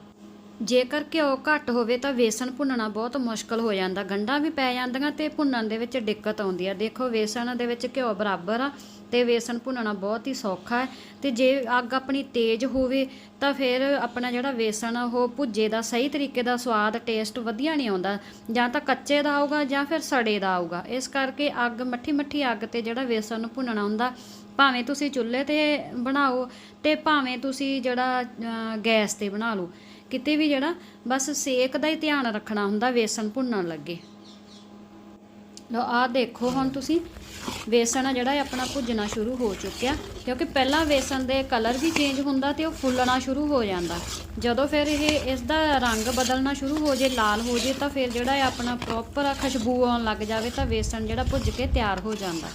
ਜੇਕਰ ਘਿਓ ਘੱਟ ਹੋਵੇ ਤਾਂ ਵੇਸਣ ਭੁੰਨਣਾ ਬਹੁਤ ਮੁਸ਼ਕਲ ਹੋ ਜਾਂਦਾ, ਗੰਢਾਂ ਵੀ ਪੈ ਜਾਂਦੀਆਂ ਤੇ ਭੁੰਨਣ ਦੇ ਵਿੱਚ ਦਿੱਕਤ ਆਉਂਦੀ ਆ। ਦੇਖੋ, ਵੇਸਣ ਦੇ ਵਿੱਚ ਘਿਓ ਬਰਾਬਰ ਆ ਤੇ ਵੇਸਣ ਭੁੰਨਣਾ ਬਹੁਤ ਹੀ ਸੌਖਾ ਹੈ ਤੇ ਜੇ ਅੱਗ ਆਪਣੀ ਤੇਜ਼ ਹੋਵੇ ਤਾਂ ਫਿਰ ਆਪਣਾ ਜਿਹੜਾ ਵੇਸਣ ਉਹ ਭੁੱਜੇ ਦਾ ਸਹੀ ਤਰੀਕੇ ਦਾ ਸਵਾਦ ਟੇਸਟ ਵਧੀਆ ਨਹੀਂ ਆਉਂਦਾ। ਜਾਂ ਤਾਂ ਕੱਚੇ ਦਾ ਆਊਗਾ ਜਾਂ ਫਿਰ ਸੜੇ ਦਾ ਆਊਗਾ। ਇਸ ਕਰਕੇ ਅੱਗ ਮੱਠੀ ਮੱਠੀ ਅੱਗ ਤੇ ਜਿਹੜਾ ਵੇਸਣ ਨੂੰ ਭੁੰਨਣਾ ਹੁੰਦਾ, ਭਾਵੇਂ ਤੁਸੀਂ ਚੁੱਲ੍ਹੇ ਤੇ ਬਣਾਓ ਤੇ ਭਾਵੇਂ ਤੁਸੀਂ ਜਿਹੜਾ ਗੈਸ ਤੇ ਬਣਾ ਲਓ। ਕਿਤੇ ਵੀ ਜਿਹੜਾ, ਬਸ ਸੇਕ ਦਾ ਹੀ ਧਿਆਨ ਰੱਖਣਾ ਹੁੰਦਾ ਵੇਸਣ ਭੁੰਨਣ ਲੱਗੇ। ਲੋ ਆਹ ਦੇਖੋ ਹੁਣ ਤੁਸੀਂ। ਵੇਸਣ ਆ ਜਿਹੜਾ ਇਹ ਆਪਣਾ ਭੁੱਜਣਾ ਸ਼ੁਰੂ ਹੋ ਚੁੱਕਿਆ। ਕਿਉਂਕਿ ਪਹਿਲਾਂ ਵੇਸਣ ਦੇ ਕਲਰ ਵੀ ਚੇਂਜ ਹੁੰਦਾ ਤੇ ਉਹ ਫੁੱਲਣਾ ਸ਼ੁਰੂ ਹੋ ਜਾਂਦਾ। ਜਦੋਂ ਫਿਰ ਇਹ ਇਸ ਦਾ ਰੰਗ ਬਦਲਣਾ ਸ਼ੁਰੂ ਹੋ ਜੇ, ਲਾਲ ਹੋ ਜੇ, ਤਾਂ ਫਿਰ ਜਿਹੜਾ ਹੈ ਆਪਣਾ ਪ੍ਰੋਪਰ ਖੁਸ਼ਬੂ ਆਉਣ ਲੱਗ ਜਾਵੇ, ਤਾਂ ਵੇਸਣ ਜਿਹੜਾ ਭੁੱਜ ਕੇ ਤਿਆਰ ਹੋ ਜਾਂਦਾ।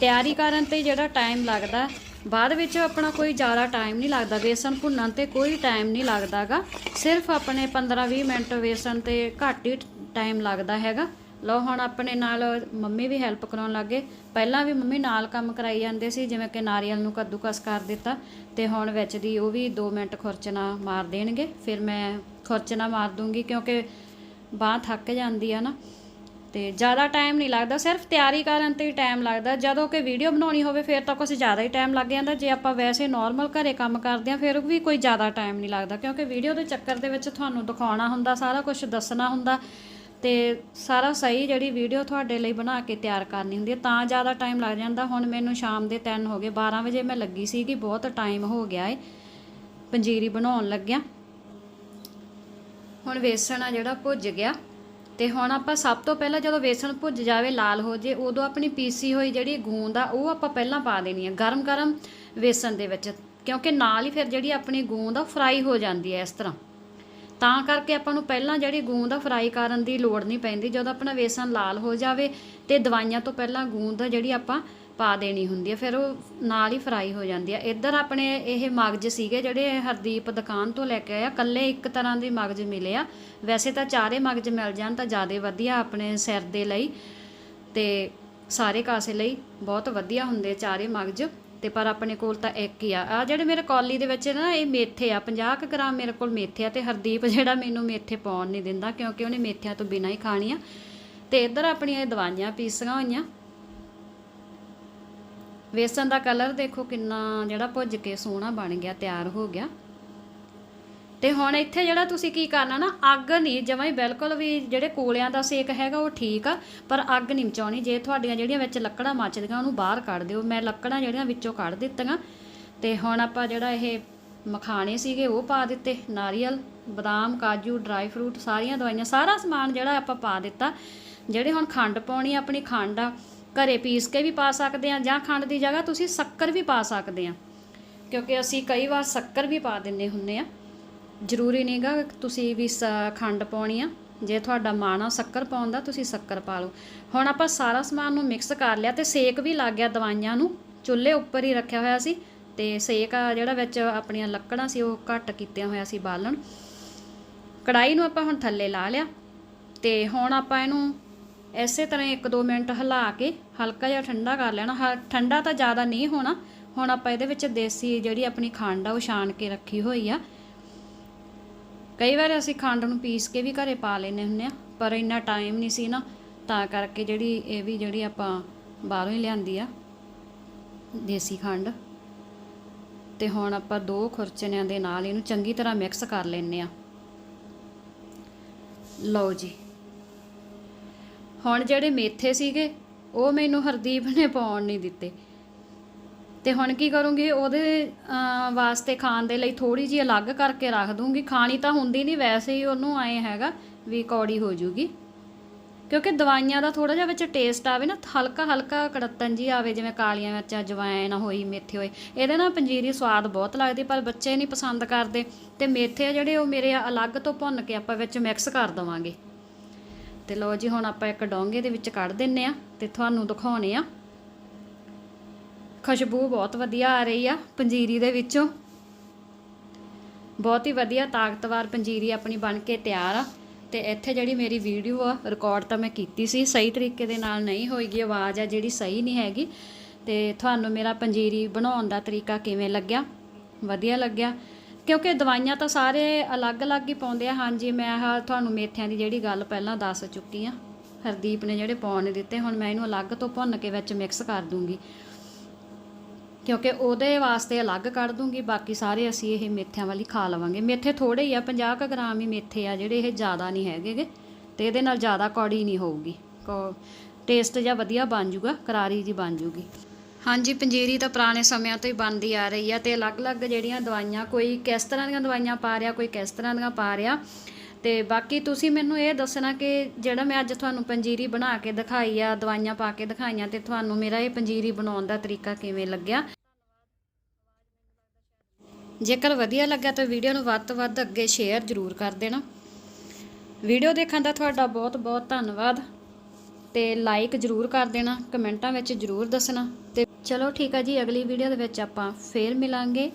ਤਿਆਰੀ ਕਰਨ ਤੇ ਜਿਹੜਾ ਟਾਈਮ ਲੱਗਦਾ, ਬਾਅਦ ਵਿੱਚ ਆਪਣਾ ਕੋਈ ਜ਼ਿਆਦਾ ਟਾਈਮ ਨਹੀਂ ਲੱਗਦਾ। ਵੇਸਣ ਭੁੰਨਣ ਤੇ ਕੋਈ ਟਾਈਮ ਨਹੀਂ ਲੱਗਦਾਗਾ। ਸਿਰਫ ਆਪਣੇ 15-20 ਮਿੰਟ ਵੇਸਣ ਤੇ ਘੱਟ ਹੀ ਟਾਈਮ ਲੱਗਦਾ ਹੈਗਾ। ਲਓ ਹੁਣ ਆਪਣੇ ਨਾਲ ਮੰਮੀ ਵੀ ਹੈਲਪ ਕਰਾਉਣ ਲੱਗੇ। ਪਹਿਲਾਂ ਵੀ ਮੰਮੀ ਨਾਲ ਕੰਮ ਕਰਾਈ ਜਾਂਦੇ ਸੀ, ਜਿਵੇਂ ਕਿ ਨਾਰੀਅਲ ਨੂੰ ਕੱਦੂਕਸ ਕਰ ਦਿੱਤਾ ਤੇ ਹੁਣ ਵਿੱਚ ਦੀ ਉਹ ਵੀ 2 ਮਿੰਟ ਖੁਰਚਣਾ ਮਾਰ ਦੇਣਗੇ। ਫਿਰ ਮੈਂ ਖੁਰਚਣਾ ਮਾਰ ਦੂੰਗੀ ਕਿਉਂਕਿ ਬਾਹ ਥੱਕ ਜਾਂਦੀ ਆ ਨਾ। ਤੇ ਜ਼ਿਆਦਾ ਟਾਈਮ ਨਹੀਂ ਲੱਗਦਾ, ਸਿਰਫ ਤਿਆਰੀ ਕਰਨ ਤੇ ਹੀ ਟਾਈਮ ਲੱਗਦਾ। ਜਦੋਂ ਕਿ ਵੀਡੀਓ ਬਣਾਉਣੀ ਹੋਵੇ, ਫਿਰ ਤਾਂ ਕੁਝ ਜ਼ਿਆਦਾ ਹੀ ਟਾਈਮ ਲੱਗ ਜਾਂਦਾ। ਜੇ ਆਪਾਂ ਵੈਸੇ ਨਾਰਮਲ ਘਰੇ ਕੰਮ ਕਰਦੇ ਆ ਫਿਰ ਵੀ ਕੋਈ ਜ਼ਿਆਦਾ ਟਾਈਮ ਨਹੀਂ ਲੱਗਦਾ। ਕਿਉਂਕਿ ਵੀਡੀਓ ਦੇ ਚੱਕਰ ਦੇ ਵਿੱਚ ਤੁਹਾਨੂੰ ਦਿਖਾਉਣਾ ਹੁੰਦਾ, ਸਾਰਾ ਕੁਝ ਦੱਸਣਾ ਹੁੰਦਾ। ਤੇ ਸਾਰਾ ਸਹੀ ਜਿਹੜੀ ਵੀਡੀਓ ਤੁਹਾਡੇ ਲਈ ਬਣਾ ਕੇ ਤਿਆਰ ਕਰਨੀ ਹੁੰਦੀ ਹੈ, ਤਾਂ ਜ਼ਿਆਦਾ ਟਾਈਮ ਲੱਗ ਜਾਂਦਾ। ਹੁਣ ਮੈਨੂੰ ਸ਼ਾਮ ਦੇ 3 ਹੋ ਗਏ 12 ਵਜੇ ਮੈਂ ਲੱਗੀ ਸੀ ਕਿ ਬਹੁਤ ਟਾਈਮ ਹੋ ਗਿਆ ਏ। ਪੰਜੀਰੀ ਬਣਾਉਣ ਲੱਗਿਆ। ਹੁਣ ਵੇਸਣ ਆ ਜਿਹੜਾ ਭੁੱਜ ਗਿਆ। ਤੇ ਹੁਣ ਆਪਾਂ ਸਭ ਤੋਂ ਪਹਿਲਾਂ ਜਦੋਂ ਵੇਸਣ ਭੁੱਜ ਜਾਵੇ, ਲਾਲ ਹੋ ਜੇ, ਉਦੋਂ ਆਪਣੀ ਪੀਸੀ ਹੋਈ ਜਿਹੜੀ ਗੂੰਦ ਆ, ਉਹ ਆਪਾਂ ਪਹਿਲਾਂ ਪਾ ਦੇਣੀ ਹੈ ਗਰਮ ਗਰਮ ਵੇਸਣ ਦੇ ਵਿੱਚ। ਕਿਉਂਕਿ ਨਾਲ ਹੀ ਫਿਰ ਜਿਹੜੀ ਆਪਣੀ ਗੂੰਦ ਆ ਫਰਾਈ ਹੋ ਜਾਂਦੀ ਹੈ ਇਸ ਤਰ੍ਹਾਂ। ਤਾਂ ਕਰਕੇ ਆਪਾਂ ਨੂੰ ਪਹਿਲਾਂ ਜਿਹੜੀ ਗੂੰਦ ਦਾ ਫਰਾਈ ਕਰਨ ਦੀ ਲੋੜ ਨਹੀਂ ਪੈਂਦੀ। ਜਦੋਂ ਆਪਣਾ ਵੇਸਣ ਲਾਲ ਹੋ ਜਾਵੇ ਤੇ ਦਵਾਈਆਂ ਤੋਂ ਪਹਿਲਾਂ ਗੂੰਦ ਦਾ ਜਿਹੜੀ ਆਪਾਂ ਪਾ ਦੇਣੀ ਹੁੰਦੀ ਹੈ ਫਿਰ ਉਹ ਨਾਲ ਹੀ ਫਰਾਈ ਹੋ ਜਾਂਦੀ ਹੈ ਇੱਧਰ ਆਪਣੇ ਇਹ ਮਗਜ ਸੀਗੇ ਜਿਹੜੇ ਹਰਦੀਪ ਦੁਕਾਨ ਤੋਂ ਲੈ ਕੇ ਆਇਆ ਕੱਲੇ ਇੱਕ ਤਰ੍ਹਾਂ ਦੇ ਮਗਜ ਮਿਲੇ ਆ। ਵੈਸੇ ਤਾਂ ਚਾਰੇ ਮਗਜ ਮਿਲ ਜਾਣ ਤਾਂ ਜ਼ਿਆਦਾ ਵਧੀਆ ਆਪਣੇ ਸਿਰ ਦੇ ਲਈ ਤੇ ਸਾਰੇ ਕਾਸੇ ਲਈ ਬਹੁਤ ਵਧੀਆ ਹੁੰਦੇ ਚਾਰੇ ਮਗਜ। ਤੇ ਪਰ ਆਪਣੇ ਕੋਲ ਤਾਂ ਇੱਕ ਹੀ ਆ। ਆ ਜਿਹੜੇ ਮੇਰੇ ਕੌਲੀ ਦੇ ਵਿੱਚ ਨਾ, ਇਹ ਮੇਥੇ ਆ। 50 ਗ੍ਰਾਮ ਮੇਰੇ ਕੋਲ ਮੇਥੇ ਆ ਤੇ ਹਰਦੀਪ ਜਿਹੜਾ ਮੈਨੂੰ ਮੇਥੇ ਪਾਉਣ ਨਹੀਂ ਦਿੰਦਾ ਕਿਉਂਕਿ ਉਹਨੇ ਮੇਥਿਆਂ ਤੋਂ ਬਿਨਾਂ ਹੀ ਖਾਣੀਆਂ। ਤੇ ਇੱਧਰ ਆਪਣੀਆਂ ਇਹ ਦਵਾਈਆਂ ਪੀਸੀਆਂ ਹੋਈਆਂ। ਵੇਸਣ ਦਾ ਕਲਰ ਦੇਖੋ ਕਿੰਨਾ ਜਿਹੜਾ ਭੁੱਜ ਕੇ ਸੋਹਣਾ ਬਣ ਗਿਆ, ਤਿਆਰ ਹੋ ਗਿਆ। ਤੇ ਹੁਣ ਇੱਥੇ ਜਿਹੜਾ ਤੁਸੀਂ ਕੀ ਕਰਨਾ ਨਾ, ਅੱਗ ਨਹੀਂ, ਜਮਾਂ ਹੀ ਬਿਲਕੁਲ ਵੀ ਜਿਹੜੇ ਕੋਲਿਆਂ ਦਾ ਸੇਕ ਹੈਗਾ ਉਹ ਠੀਕ ਆ, ਪਰ ਅੱਗ ਨਹੀਂ ਮਚਾਉਣੀ। ਜੇ ਤੁਹਾਡੀਆਂ ਜਿਹੜੀਆਂ ਵਿੱਚ ਲੱਕੜਾਂ ਮੱਚਦੀਆਂ ਉਹਨੂੰ ਬਾਹਰ ਕੱਢ ਦਿਓ। ਮੈਂ ਲੱਕੜਾਂ ਜਿਹੜੀਆਂ ਵਿੱਚੋਂ ਕੱਢ ਦਿੱਤੀਆਂ। ਤੇ ਹੁਣ ਆਪਾਂ ਜਿਹੜਾ ਇਹ ਮਖਾਣੇ ਸੀਗੇ, ਉਹ ਪਾ ਦਿੱਤੇ। ਨਾਰੀਅਲ, ਬਦਾਮ, ਕਾਜੂ, ਡਰਾਈ ਫਰੂਟ, ਸਾਰੀਆਂ ਦਵਾਈਆਂ, ਸਾਰਾ ਸਮਾਨ ਜਿਹੜਾ ਆਪਾਂ ਪਾ ਦਿੱਤਾ। ਜਿਹੜੇ ਹੁਣ ਖੰਡ ਪਾਉਣੀ ਆਪਣੀ ਖੰਡ ਆ, ਘਰੇ ਪੀਸ ਕੇ ਵੀ ਪਾ ਸਕਦੇ ਆ, ਜਾਂ ਖੰਡ ਦੀ ਜਗ੍ਹਾ ਤੁਸੀਂ ਸ਼ੱਕਰ ਵੀ ਪਾ ਸਕਦੇ ਆ। ਕਿਉਂਕਿ ਅਸੀਂ ਕਈ ਵਾਰ ਸ਼ੱਕਰ ਵੀ ਪਾ ਦਿੰਨੇ ਹੁੰਨੇ ਆ। ਜ਼ਰੂਰੀ ਨਹੀਂਗਾ ਤੁਸੀਂ ਵੀ ਸ- ਖੰਡ ਪਾਉਣੀ ਆ। ਜੇ ਤੁਹਾਡਾ ਮਨ ਆ, ਸ਼ੱਕਰ ਪਾਉਣ ਦਾ, ਤੁਸੀਂ ਸ਼ੱਕਰ ਪਾ ਲਓ। ਹੁਣ ਆਪਾਂ ਸਾਰਾ ਸਮਾਨ ਨੂੰ ਮਿਕਸ ਕਰ ਲਿਆ ਤੇ ਸੇਕ ਵੀ ਲੱਗ ਗਿਆ ਦਵਾਈਆਂ ਨੂੰ। ਚੁੱਲ੍ਹੇ ਉੱਪਰ ਹੀ ਰੱਖਿਆ ਹੋਇਆ ਸੀ ਤੇ ਸੇਕ ਆ ਜਿਹੜਾ ਵਿੱਚ ਆਪਣੀਆਂ ਲੱਕੜਾਂ ਸੀ, ਉਹ ਘੱਟ ਕੀਤੀਆਂ ਹੋਇਆ ਸੀ ਬਾਲਣ। ਕੜਾਈ ਨੂੰ ਆਪਾਂ ਹੁਣ ਥੱਲੇ ਲਾ ਲਿਆ ਤੇ ਹੁਣ ਆਪਾਂ ਇਹਨੂੰ ਇਸੇ ਤਰ੍ਹਾਂ 1-2 ਮਿੰਟ ਹਿਲਾ ਕੇ ਹਲਕਾ ਜਿਹਾ ਠੰਡਾ ਕਰ ਲੈਣਾ। ਹ- ਠੰਡਾ ਤਾਂ ਜ਼ਿਆਦਾ ਨਹੀਂ ਹੋਣਾ। ਹੁਣ ਆਪਾਂ ਇਹਦੇ ਵਿੱਚ ਦੇਸੀ ਜਿਹੜੀ ਆਪਣੀ ਖੰਡ ਆ, ਉਹ ਛਾਣ ਕੇ ਰੱਖੀ ਹੋਈ ਆ। ਕਈ ਵਾਰ ਅਸੀਂ ਖੰਡ ਨੂੰ ਪੀਸ ਕੇ ਵੀ ਘਰੇ ਪਾ ਲੈਨੇ ਹੁੰਨੇ ਆ ਪਰ ਇੰਨਾ ਟਾਈਮ ਨਹੀਂ ਸੀ ਨਾ, ਤਾਂ ਕਰਕੇ ਜਿਹੜੀ ਇਹ ਵੀ ਜਿਹੜੀ ਆਪਾਂ ਬਾਹਰੋਂ ਹੀ ਲਿਆਂਦੀ ਆ, ਦੇਸੀ ਖੰਡ, ਤੇ ਹੁਣ ਆਪਾਂ ਦੋ ਖੁਰਚਣਿਆਂ ਦੇ ਨਾਲ ਇਹਨੂੰ ਚੰਗੀ ਤਰ੍ਹਾਂ ਮਿਕਸ ਕਰ ਲੈਨੇ ਆ ਲਓ ਜੀ। ਹੁਣ ਜਿਹੜੇ ਮੇਥੇ ਸੀਗੇ, ਉਹ ਮੈਨੂੰ ਹਰਦੀਪ ਨੇ ਪਾਉਣ ਨਹੀਂ ਦਿੱਤੇ। ਤੇ ਹੁਣ ਕੀ ਕਰੂੰਗੀ, ਉਹਦੇ ਵਾਸਤੇ ਖਾਣ ਦੇ ਲਈ ਥੋੜੀ ਜਿਹੀ ਅਲੱਗ ਕਰਕੇ ਰੱਖ ਦੂੰਗੀ। ਖਾਣੀ ਤਾਂ ਹੁੰਦੀ ਨਹੀਂ, ਵੈਸੇ ਹੀ ਉਹਨੂੰ ਆਏ ਹੈਗਾ ਵੀ ਕੌੜੀ ਹੋ ਜੂਗੀ। ਕਿਉਂਕਿ ਦਵਾਈਆਂ ਦਾ ਥੋੜਾ ਜਿਹਾ ਵਿੱਚ ਟੇਸਟ ਆਵੇ ਨਾ, ਹਲਕਾ ਹਲਕਾ ਕੜੱਤਨ ਜੀ ਆਵੇ, ਜਿਵੇਂ ਕਾਲੀਆਂ ਮਿਰਚਾਂ ਜਵੈਣ ਹੋਈ, ਮੇਥੇ ਹੋਏ ਇਹਦੇ ਨਾਲ ਪੰਜੀਰੀ ਸਵਾਦ ਬਹੁਤ ਲੱਗਦੀ, ਪਰ ਬੱਚੇ ਨਹੀਂ ਪਸੰਦ ਕਰਦੇ। ਤੇ ਮੇਥੇ ਆ ਜਿਹੜੇ, ਉਹ ਮੇਰੇ ਅਲੱਗ ਤੋਂ ਭੁੰਨ ਕੇ ਆਪਾਂ ਵਿੱਚ ਮਿਕਸ ਕਰ ਦਵਾਂਗੇ। ਤੇ ਲਓ ਜੀ, ਹੁਣ ਆਪਾਂ ਇੱਕ ਡੋਂਗੇ ਦੇ ਵਿੱਚ ਕੱਢ ਦਿੰਨੇ ਆ, ਤੇ ਤੁਹਾਨੂੰ ਦਿਖਾਉਣੇ ਆ। ਖੁਸ਼ਬੂ ਬਹੁਤ ਵਧੀਆ ਆ ਰਹੀ ਆ ਪੰਜੀਰੀ ਦੇ ਵਿੱਚੋਂ। ਬਹੁਤ ਹੀ ਵਧੀਆ ਤਾਕਤਵਰ ਪੰਜੀਰੀ ਆਪਣੀ ਬਣ ਕੇ ਤਿਆਰ ਆ। ਤੇ ਇੱਥੇ ਜਿਹੜੀ ਮੇਰੀ ਵੀਡੀਓ ਆ ਰਿਕਾਰਡ ਤਾਂ ਮੈਂ ਕੀਤੀ ਸੀ, ਸਹੀ ਤਰੀਕੇ ਦੇ ਨਾਲ ਨਹੀਂ ਹੋਈਗੀ ਆਵਾਜ਼ ਆ ਜਿਹੜੀ ਸਹੀ ਨਹੀਂ ਹੈਗੀ। ਤੇ ਤੁਹਾਨੂੰ ਮੇਰਾ ਪੰਜੀਰੀ ਬਣਾਉਣ ਦਾ ਤਰੀਕਾ ਕਿਵੇਂ ਲੱਗਿਆ? ਵਧੀਆ ਲੱਗਿਆ। ਕਿਉਂਕਿ ਦਵਾਈਆਂ ਤਾਂ ਸਾਰੇ ਅਲੱਗ-ਅਲੱਗ ਹੀ ਪਾਉਂਦੇ ਆ। ਹਾਂਜੀ, ਮੈਂ ਆਹ ਤੁਹਾਨੂੰ ਮੇਥਿਆਂ ਦੀ ਜਿਹੜੀ ਗੱਲ ਪਹਿਲਾਂ ਦੱਸ ਚੁੱਕੀ ਆ। ਹਰਦੀਪ ਨੇ ਜਿਹੜੇ ਪਾਉਣ ਦਿੱਤੇ, ਹੁਣ ਮੈਂ ਇਹਨੂੰ ਅਲੱਗ ਤੋਂ ਭੁੰਨ ਕੇ ਵਿੱਚ ਮਿਕਸ ਕਰ ਦੂੰਗੀ। ਕਿਉਂਕਿ ਉਹਦੇ ਵਾਸਤੇ ਅਲੱਗ ਕੱਢ ਦੂੰਗੀ, ਬਾਕੀ ਸਾਰੇ ਅਸੀਂ ਇਹ ਮੇਥਿਆਂ ਵਾਲੀ ਖਾ ਲਵਾਂਗੇ। ਮੇਥੇ ਥੋੜੇ ਹੀ ਆ 50 ਕੁ ਗ੍ਰਾਮ ਹੀ ਮੇਥੇ ਆ ਜਿਹੜੇ ਇਹ ਜ਼ਿਆਦਾ ਨਹੀਂ ਹੈਗੇਗੇ ਤੇ ਇਹਦੇ ਨਾਲ ਜ਼ਿਆਦਾ ਕੌੜੀ ਨਹੀਂ ਹੋਊਗੀ। ਟੇਸਟ ਜਿਹਾ ਵਧੀਆ ਬਣ ਜੂਗਾ, ਕਰਾਰੀ ਜੀ ਬਣ ਜੂਗੀ। ਹਾਂਜੀ, ਪੰਜੀਰੀ ਤਾਂ ਪੁਰਾਣੇ ਸਮਿਆਂ ਤੋਂ ਹੀ ਬਣਦੀ ਆ ਰਹੀ ਆ ਤੇ ਅਲੱਗ-ਅਲੱਗ ਜਿਹੜੀਆਂ ਦਵਾਈਆਂ, ਕੋਈ ਕਿਸ ਤਰ੍ਹਾਂ ਦੀਆਂ ਦਵਾਈਆਂ ਪਾ ਰਿਹਾ, ਕੋਈ ਕਿਸ ਤਰ੍ਹਾਂ ਦੀਆਂ ਪਾ ਰਿਹਾ। ਤੇ ਬਾਕੀ ਤੁਸੀਂ ਮੈਨੂੰ ਇਹ ਦੱਸਣਾ ਕਿ ਜਿਹੜਾ ਮੈਂ ਅੱਜ ਤੁਹਾਨੂੰ ਪੰਜੀਰੀ ਬਣਾ ਕੇ ਦਿਖਾਈ ਆ, ਦਵਾਈਆਂ ਪਾ ਕੇ ਦਿਖਾਈਆਂ ਤੇ ਤੁਹਾਨੂੰ ਮੇਰਾ ਇਹ ਪੰਜੀਰੀ ਬਣਾਉਣ ਦਾ ਤਰੀਕਾ ਕਿਵੇਂ ਲੱਗਿਆ। ਜੇਕਰ ਵਧੀਆ ਲੱਗਾ ਤਾਂ ਵੀਡੀਓ ਨੂੰ ਵੱਧ ਤੋਂ ਵੱਧ ਅੱਗੇ ਸ਼ੇਅਰ ਜ਼ਰੂਰ ਕਰ ਦੇਣਾ। ਵੀਡੀਓ ਦੇਖਣ ਦਾ ਤੁਹਾਡਾ ਬਹੁਤ ਬਹੁਤ ਧੰਨਵਾਦ ਤੇ ਲਾਈਕ ਜ਼ਰੂਰ ਕਰ ਦੇਣਾ, ਕਮੈਂਟਾਂ ਵਿੱਚ ਜ਼ਰੂਰ ਦੱਸਣਾ ਤੇ ਚਲੋ ਠੀਕ ਆ ਜੀ, ਅਗਲੀ ਵੀਡੀਓ ਦੇ ਵਿੱਚ ਆਪਾਂ ਫੇਰ ਮਿਲਾਂਗੇ।